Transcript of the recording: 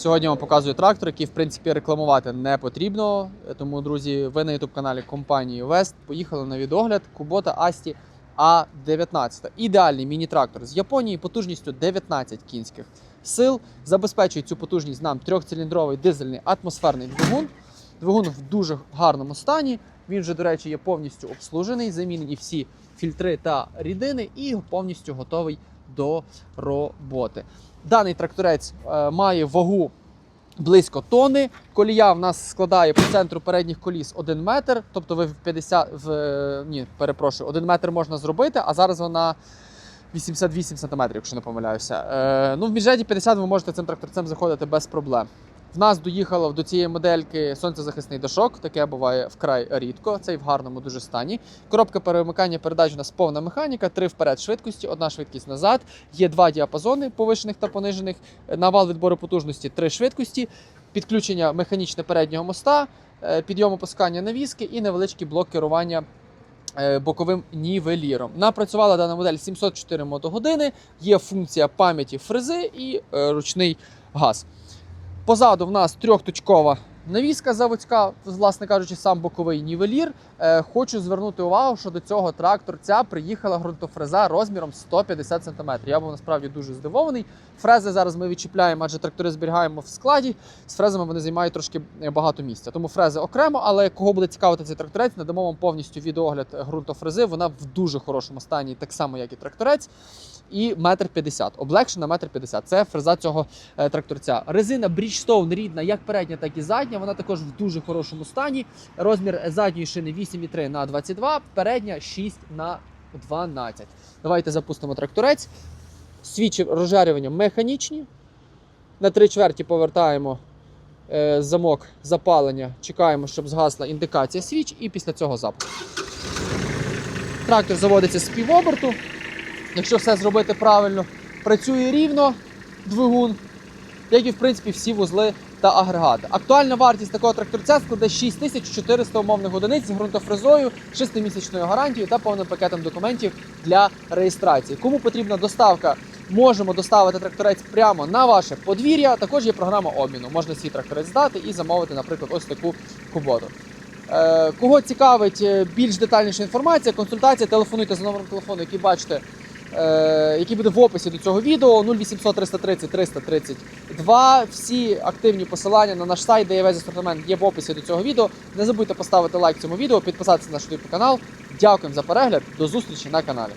Сьогодні вам показую трактор, який в принципі рекламувати не потрібно. Тому, друзі, ви на youtube каналі компанії West поїхали на відогляд Kubota Asti А19. Ідеальний міні-трактор з Японії потужністю 19 кінських сил. Забезпечує цю потужність нам трьохциліндровий дизельний атмосферний двигун. Двигун в дуже гарному стані. Він вже, до речі, є повністю обслужений, замінені всі фільтри та рідини і повністю готовий до роботи. Даний тракторець е, має вагу близько тони. Колія в нас складає по центру передніх коліс 1 метр. Тобто ви в 50 в е, ні, перепрошую, 1 метр можна зробити, а зараз вона 88 см, якщо не помиляюся. Е, ну, в міжряді 50 ви можете цим тракторцем заходити без проблем. В нас доїхало до цієї модельки сонцезахисний дошок, таке буває вкрай рідко. Цей в гарному дуже стані. Коробка перемикання передач у нас повна механіка, три вперед швидкості, одна швидкість назад. Є два діапазони повишених та понижених. Навал відбору потужності три швидкості, підключення механічне переднього моста, е, підйом опускання навіски і невеличкий блок керування. е, Боковим нівеліром. Напрацювала дана модель 704 мотогодини, є функція пам'яті фрези і е, ручний газ. Позаду в нас трьохточкова навіска заводська, власне кажучи, сам боковий нівелір. Е, хочу звернути увагу, що до цього тракторця приїхала ґрунтофреза розміром 150 см. Я був насправді дуже здивований. Фрези зараз ми відчіпляємо, адже трактори зберігаємо в складі. З фрезами вони займають трошки е, багато місця. Тому фрези окремо, але кого буде цікавити цей тракторець, надамо вам повністю відеогляд ґрунтофрези. Вона в дуже хорошому стані, так само, як і тракторець. І метр п'ятдесят. Облегшена метр п'ятдесят. Це фреза цього е, тракторця. Резина Bridgestone рідна, як передня, так і задня. Вона також в дуже хорошому стані. Розмір задньої шини 8,3 на 22, передня 6 на 12. Давайте запустимо тракторець. Свічі розжарювання механічні. На три чверті повертаємо е, замок запалення. Чекаємо, щоб згасла індикація свіч, і після цього запуск. Трактор заводиться з півоберту. Якщо все зробити правильно, працює рівно двигун, як і в принципі всі вузли та агрегати. Актуальна вартість такого тракторця складе 6400 умовних одиниць з ґрунтофрезою, 6-місячною гарантією та повним пакетом документів для реєстрації. Кому потрібна доставка, можемо доставити тракторець прямо на ваше подвір'я. Також є програма обміну. Можна свій тракторець здати і замовити, наприклад, ось таку куботу. Е, Кого цікавить е, більш детальніша інформація, консультація, телефонуйте за номером телефону, який бачите, який буде в описі до цього відео 0800 330 332. Всі активні посилання на наш сайт, де є весь асортимент, є в описі до цього відео. Не забудьте поставити лайк цьому відео, підписатися на наш YouTube канал. Дякуємо за перегляд. До зустрічі на каналі.